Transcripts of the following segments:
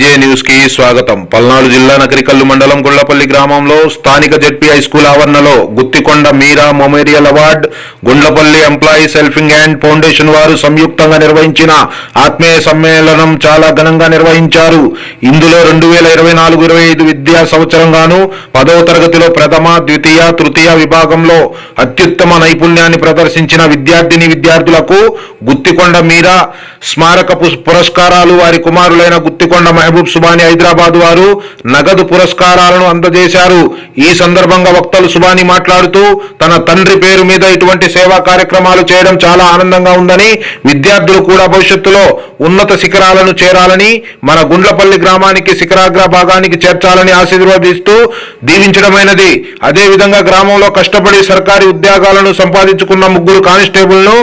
జే న్యూస్కి స్వాగతం? పల్నాడు జిల్లా నకరికల్లు మండలం గుండ్లపల్లి గ్రామంలో స్థానిక జెడ్పీ హై స్కూల్ ఆవరణలో Guthikonda Meera memorial award Gundlapalli employees helping hand foundation వారు సంయుక్తంగా నిర్వహించిన ఆత్మీయ సమ్మేళనం చాలా ఘనంగా నిర్వహించారు. ఇందులో రెండు వేల ఇరవై నాలుగు ఇరవై ఐదు విద్యా సంవత్సరం గాను పదవ తరగతిలో ప్రథమ ద్వితీయ తృతీయ విభాగంలో అత్యుత్తమ నైపుణ్యాన్ని ప్రదర్శించిన విద్యార్థిని విద్యార్థులకు గుత్తికొండ మీరా స్మారక పురస్కారాలు వారి కుమారులైన గుత్తికొండ మహబూబ్ సుబానీ హైదరాబాద్ వారు నగదు పురస్కారాలను అందజేశారు. ఈ సందర్భంగా వక్తలు సుబానీ మాట్లాడుతూ తన తండ్రి పేరు మీద ఇటువంటి సేవా కార్యక్రమాలు చేయడం చాలా ఆనందంగా ఉందని విద్యార్థులు కూడా భవిష్యత్తులో ఉన్నత శిఖరాలను చేరాలని మన గుండ్లపల్లి గ్రామానికి శిఖరాగ్ర భాగానికి చేర్చాలని ఆశీర్వదిస్తూ దీవించడమైనది. అదే విధంగా గ్రామంలో కష్టపడి సర్కారీ ఉద్యోగాలను సంపాదించుకున్న ముగ్గురు కానిస్టేబుల్ను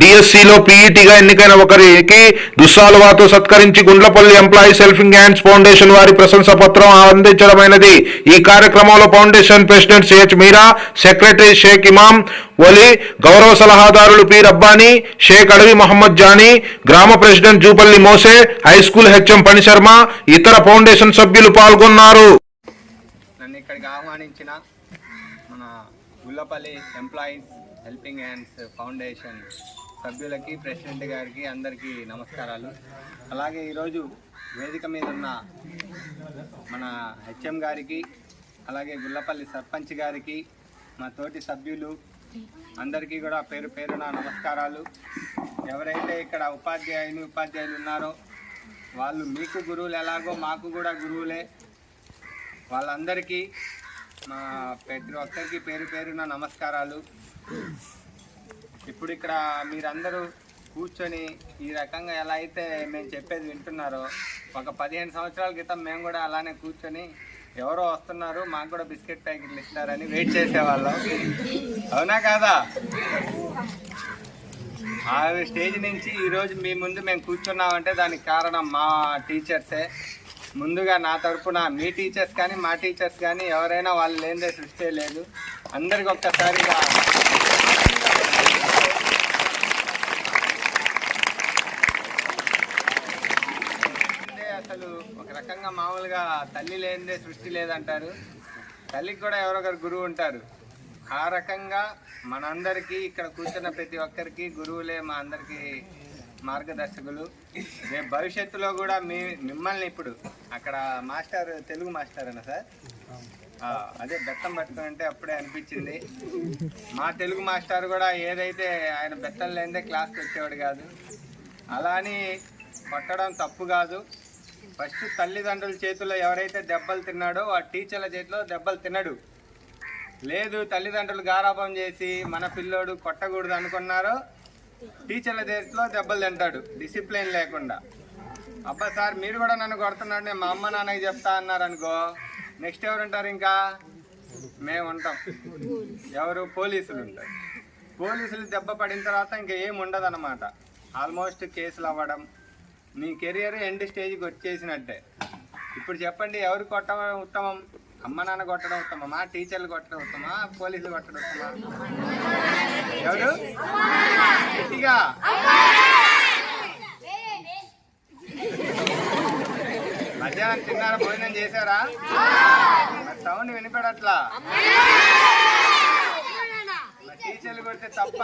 డిఎస్సిలో పీఈటీగా ఎన్నికైన ఒకరికి దుస్సాలువాతో సత్కరించి Gundlapalli employees helping hands foundation వారి ప్రశంస పత్రం అందించడమైనది. ఈ కార్యక్రమంలో foundation president CH Meera secretary Sheikh Imam Vali గౌరవ సలహాదారులు పి రబ్బానీ షేక్ అడవి మహమ్మద్ జానీ గ్రామ president Jupalli Mose high school HM పనిశర్మ ఇతర ఫౌండేషన్ సభ్యులు పాల్గొన్నారు. ఆహ్వానించిన మన Gullapalli employees helping hands foundation సభ్యులకి ప్రెసిడెంట్ గారికి అందరికీ నమస్కారాలు. అలాగే ఈరోజు వేదిక మీద ఉన్న మన హెచ్ఎం గారికి అలాగే గుల్లపల్లి సర్పంచ్ గారికి మా తోటి సభ్యులు అందరికీ కూడా పేరు పేరున నమస్కారాలు. ఎవరైతే ఇక్కడ ఉపాధ్యాయులు ఉపాధ్యాయులు ఉన్నారో వాళ్ళు మీకు గురువులు ఎలాగో మాకు కూడా గురువులే. వాళ్ళందరికీ మా ప్రతి ఒక్కరికి పేరు పేరున నమస్కారాలు. ఇప్పుడు ఇక్కడ మీరందరూ కూర్చొని ఈ రకంగా ఎలా అయితే మేము చెప్పేది వింటున్నారో ఒక పదిహేను సంవత్సరాల క్రితం మేము కూడా అలానే కూర్చొని ఎవరో వస్తున్నారు మాకు కూడా బిస్కెట్ ప్యాకెట్లు ఇస్తారని వెయిట్ చేసేవాళ్ళం. అవునా కాదా? ఆ స్టేజ్ నుంచి ఈరోజు మీ ముందు మేము కూర్చున్నామంటే దానికి కారణం మా టీచర్సే. ముందుగా నా తరపున మీ టీచర్స్ కానీ మా టీచర్స్ కానీ ఎవరైనా వాళ్ళు లేనిదే సృష్టి లేదు. అందరికి ఒక్కసారిగా అంటే అసలు ఒక రకంగా మామూలుగా తల్లి లేనిదే సృష్టి లేదంటారు. తల్లికి కూడా ఎవరో ఒకరు గురువు ఉంటారు. ఆ రకంగా మనందరికీ ఇక్కడ కూర్చున్న ప్రతి ఒక్కరికి గురువులే మా అందరికీ మార్గదర్శకులు. రేపు భవిష్యత్తులో కూడా మీ మిమ్మల్ని ఇప్పుడు అక్కడ మాస్టర్ తెలుగు మాస్టర్ అన్న సార్? అదే బెత్తం పట్టుకుని అప్పుడే అనిపించింది. మా తెలుగు మాస్టర్ కూడా ఏదైతే ఆయన బెత్తం లేనిదే క్లాస్కి వచ్చేవాడు కాదు. అలా అని కొట్టడం తప్పు కాదు. ఫస్ట్ తల్లిదండ్రుల చేతిలో ఎవరైతే దెబ్బలు తిన్నాడో ఆ టీచర్ల చేతిలో దెబ్బలు తినడు. లేదు తల్లిదండ్రులు గారాపం చేసి మన పిల్లోడు కొట్టకూడదు అనుకున్నారో టీచర్ల చేతిలో దెబ్బలు తింటాడు. డిసిప్లిన్ లేకుండా. అబ్బా సార్ మీరు కూడా నన్ను కొడుతున్నాడు నేను మా అమ్మ నాన్నకి చెప్తా అన్నారు అనుకో నెక్స్ట్ ఎవరు ఉంటారు ఇంకా? మేము ఉంటాం. ఎవరు? పోలీసులు ఉంటారు. పోలీసులు దెబ్బ పడిన తర్వాత ఇంకా ఏమి ఉండదు ఆల్మోస్ట్ కేసులు అవ్వడం నీ కెరియర్ ఎండ్ స్టేజ్కి వచ్చేసినట్టే. ఇప్పుడు చెప్పండి ఎవరు కొట్టడం ఉత్తమం? అమ్మ నాన్న కొట్టడం ఉత్తమమా? టీచర్లు కొట్టడం ఉత్తమా పోలీసులు కొట్టడం ఉత్తమా ఎవరు? గట్టిగా. మధ్యాహ్నం తిన్నారా? భోజనం చేశారా? సౌండ్ వినిపడట్లా? టీచర్లు కొడితే తప్ప?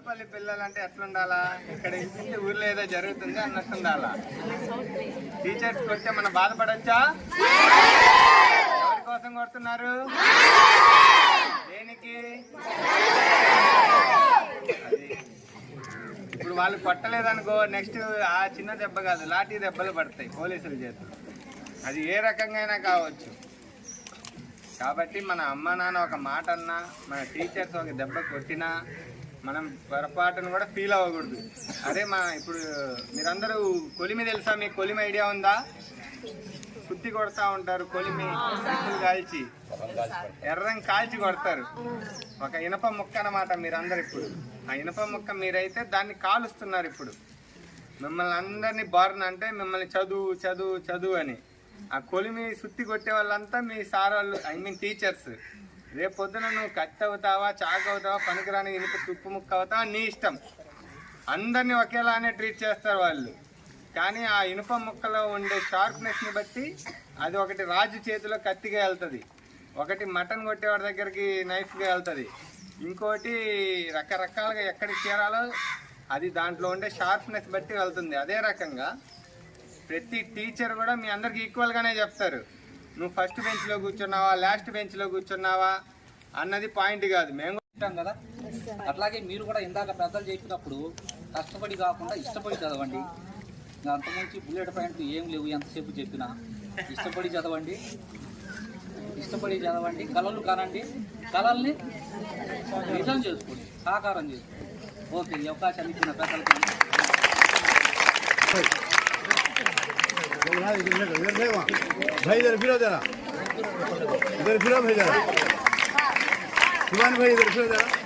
గుల్లపల్లి పిల్లలు అంటే ఎట్లుండాలా? ఇక్కడ ఇంటి ఊర్లో ఏదో జరుగుతుంది అన్నట్టుండాలా? టీచర్స్ కొడితే మనం బాధపడొచ్చా? ఎవరి కోసం కొడుతున్నారు? దేనికి? అది ఇప్పుడు వాళ్ళు కొట్టలేదనుకో నెక్స్ట్ ఆ చిన్న దెబ్బ కాదు లాఠీ దెబ్బలు పడతాయి పోలీసుల చేతులు అది ఏ రకంగా అయినా కావచ్చు. కాబట్టి మన అమ్మ నాన్న ఒక మాట అన్నా మన టీచర్స్ ఒక దెబ్బ కొట్టినా మనం పొరపాటును కూడా ఫీల్ అవ్వకూడదు. అదే మా ఇప్పుడు మీరందరూ కొలిమి తెలుసా? మీకు కొలిమి ఐడియా ఉందా? కుత్తి కొడతా ఉంటారు కొలిమి కాల్చి. ఎర్రం కాల్చి కొడతారు. ఒక ఇనప ముక్క అన్నమాట మీరందరు ఇప్పుడు. ఆ ఇనప ముక్క మీరైతే దాన్ని కాలుస్తున్నారు ఇప్పుడు. మిమ్మల్ని అందరినీ బారిన అంటే మిమ్మల్ని చదువు చదువు చదువు అని. ఆ కొలిమి సుత్తి కొట్టే వాళ్ళంతా మీ సార్ వాళ్ళు ఐ మీన్ టీచర్స్. రేపు పొద్దున నువ్వు కత్తి అవుతావా చాకు అవుతావా పనికిరాని ఇనుక తుప్పు ముక్క అవుతావా నీ ఇష్టం. అందరినీ ఒకేలానే ట్రీట్ చేస్తారు వాళ్ళు. కానీ ఆ ఇనుప ముక్కలో ఉండే షార్ప్నెస్ని బట్టి అది ఒకటి రాజు చేతిలో కత్తిగా వెళ్తుంది. ఒకటి మటన్ కొట్టేవాడి దగ్గరికి నైఫ్గా వెళ్తుంది. ఇంకోటి రకరకాలుగా ఎక్కడికి చేరాలో అది దాంట్లో ఉండే షార్ప్నెస్ బట్టి వెళ్తుంది. అదే రకంగా ప్రతి టీచర్ కూడా మీ అందరికి ఈక్వల్గానే చెప్తారు. నువ్వు ఫస్ట్ బెంచ్లో కూర్చున్నావా? లాస్ట్ బెంచ్లో కూర్చున్నావా? అన్నది పాయింట్ కాదు. మేము ఉంటాం కదా? అట్లాగే మీరు కూడా ఇందాక పెద్దలు చెప్పినప్పుడు కష్టపడి కాకుండా ఇష్టపడి చదవండి. ఇంకా అంతకుమించి బుల్లెట్ పాయింట్లు ఏం లేవు ఎంతసేపు చెప్పినా. ఇష్టపడి చదవండి. ఇష్టపడి చదవండి. కళలు కానండి. కళల్ని నిజం చేసుకోండి. సాకారం చేసుకోండి. ఓకే ఈ అవకాశాన్ని ఇచ్చిన పెద్దలకి. भाई इधर फिरो जरा इधर फिरो भाई जरा शिवान भाई इधर फिरो जरा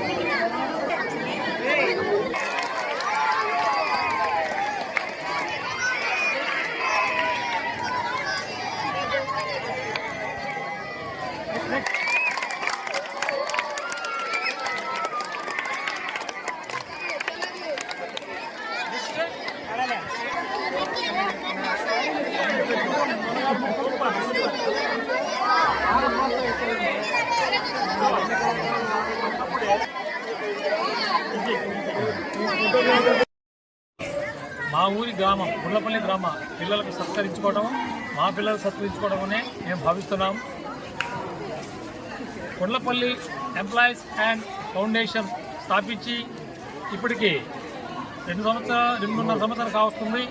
గ్రామం గుండ్లపల్లి గ్రామ. పిల్లలకు సత్కరించుకోవడం మా పిల్లలు సత్కరించుకోవడమనే మేము భావిస్తున్నాం. గుండ్లపల్లి ఎంప్లాయీస్ అండ్ ఫౌండేషన్ స్థాపించి ఇప్పటికి రెండు సంవత్సరాలు రెండున్నర సంవత్సరాలు కావస్తుంది.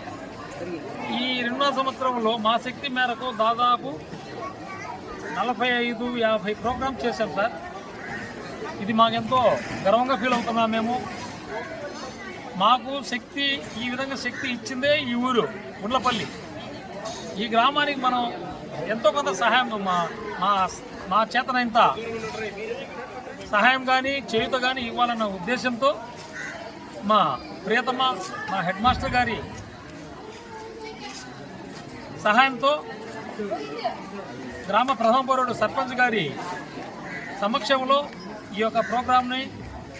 ఈ రెండున్నర సంవత్సరంలో మా శక్తి మేరకు దాదాపు నలభై ఐదు యాభై ప్రోగ్రామ్స్ చేశాం సార్. ఇది మాకెంతో గర్వంగా ఫీల్ అవుతున్నాం మేము. మాకు శక్తి ఈ విధంగా శక్తి ఇచ్చిందే ఈ ఊరు గుండ్లపల్లి. ఈ గ్రామానికి మనం ఎంతో కొంత సహాయం మా మా మా చేతనంత సహాయం కానీ చేయుత కానీ ఇవ్వాలన్న ఉద్దేశంతో మా ప్రియతమ మా హెడ్ మాస్టర్ గారి సహాయంతో గ్రామ ప్రథమ పౌరుడు సర్పంచ్ గారి సమక్షంలో ఈ యొక్క ప్రోగ్రామ్ని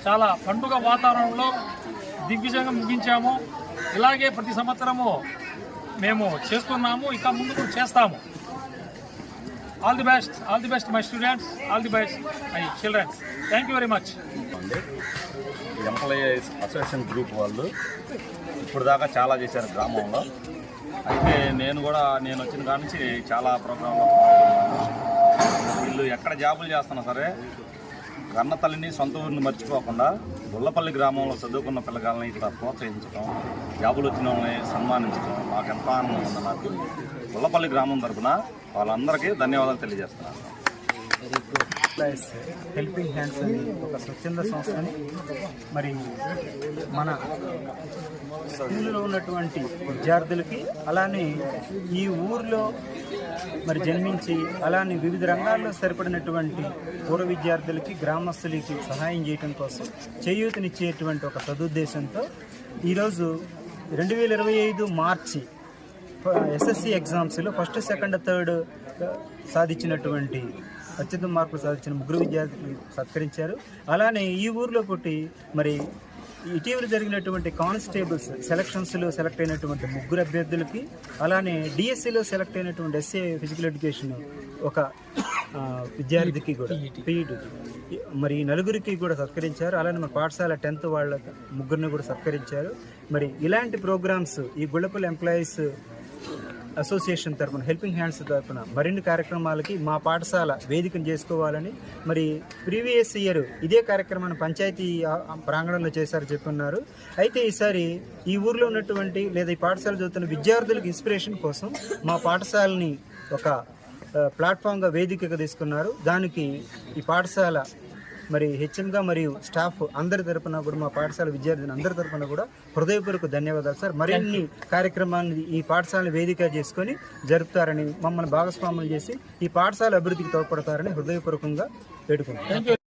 చాలా పండుగ వాతావరణంలో దిగ్విజయంగా ముగించాము. ఇలాగే ప్రతి సంవత్సరము మేము చేస్తున్నాము. ఇక ముందు కూడా చేస్తాము. All the best all the best my students all the best my childrens thank you very much employee association group వాళ్ళు ఇప్పుడు దాకా చాలా చేశారు గ్రామంలో. అయితే నేను కూడా నేను వచ్చిన కాడ నుంచి చాలా ప్రోగ్రాంలో వీళ్ళు ఎక్కడ జాబులు చేస్తున్నా సరే కన్న తల్లిని సొంత ఊరిని మర్చిపోకుండా గుల్లపల్లి గ్రామంలో చదువుకున్న పిల్లగాలని ఇక్కడ ప్రోత్సహించడం జాబులు వచ్చిన వాళ్ళని సన్మానించడం మాకు ఎంత ఆనందం ఉంది నాకు. గుల్లపల్లి గ్రామం తరపున వాళ్ళందరికీ ధన్యవాదాలు తెలియజేస్తున్నాను. ఎంప్లాయీస్ హెల్పింగ్ హ్యాండ్స్ అని ఒక స్వచ్ఛంద సంస్థని మరి మన స్కూల్లో ఉన్నటువంటి విద్యార్థులకి అలానే ఈ ఊర్లో మరి జన్మించి అలానే వివిధ రంగాల్లో సరిపడినటువంటి పూర్వ విద్యార్థులకి గ్రామస్తులకి సహాయం చేయడం కోసం చేయూతనిచ్చేటువంటి ఒక సదుద్దేశంతో ఈరోజు రెండు వేల ఇరవై ఐదు మార్చి ఎస్ఎస్సి ఎగ్జామ్స్లో ఫస్ట్ సెకండ్ థర్డ్ సాధించినటువంటి అత్యంత మార్పులు సాధించిన ముగ్గురు విద్యార్థులు సత్కరించారు. అలానే ఈ ఊర్లో పుట్టి మరి ఇటీవల జరిగినటువంటి కానిస్టేబుల్స్ సెలక్షన్స్లో సెలెక్ట్ అయినటువంటి ముగ్గురు అభ్యర్థులకి అలానే డిఎస్సిలో సెలెక్ట్ అయినటువంటి ఎస్ఏ ఫిజికల్ ఎడ్యుకేషన్ ఒక విద్యార్థికి కూడా పీఈడి మరి ఈ నలుగురికి కూడా సత్కరించారు. అలానే మన పాఠశాల టెన్త్ వాళ్ళ ముగ్గురిని కూడా సత్కరించారు. మరి ఇలాంటి ప్రోగ్రామ్స్ ఈ గుళ్ళపల్లి ఎంప్లాయీస్ అసోసియేషన్ తరపున హెల్పింగ్ హ్యాండ్స్ తరపున మరిన్ని కార్యక్రమాలకి మా పాఠశాల వేదికను చేసుకోవాలని మరి ప్రీవియస్ ఇయర్ ఇదే కార్యక్రమాన్ని పంచాయతీ ప్రాంగణంలో చేశారు చెప్పున్నారు. అయితే ఈసారి ఈ ఊర్లో ఉన్నటువంటి లేదా ఈ పాఠశాల చదువుతున్న విద్యార్థులకు ఇన్స్పిరేషన్ కోసం మా పాఠశాలని ఒక ప్లాట్ఫామ్గా వేదికగా తీసుకున్నారు. దానికి ఈ పాఠశాల మరి హెచ్ఎంగా మరియు స్టాఫ్ అందరి తరపున కూడా మా పాఠశాల విద్యార్థులు అందరి తరపున కూడా హృదయపూర్వక ధన్యవాదాలు సార్. మరిన్ని కార్యక్రమాన్ని ఈ పాఠశాల వేదిక చేసుకొని జరుపుతారని మమ్మల్ని భాగస్వాములు చేసి ఈ పాఠశాల అభివృద్ధికి తోడ్పడతారని హృదయపూర్వకంగా వేడుకుంటున్నాను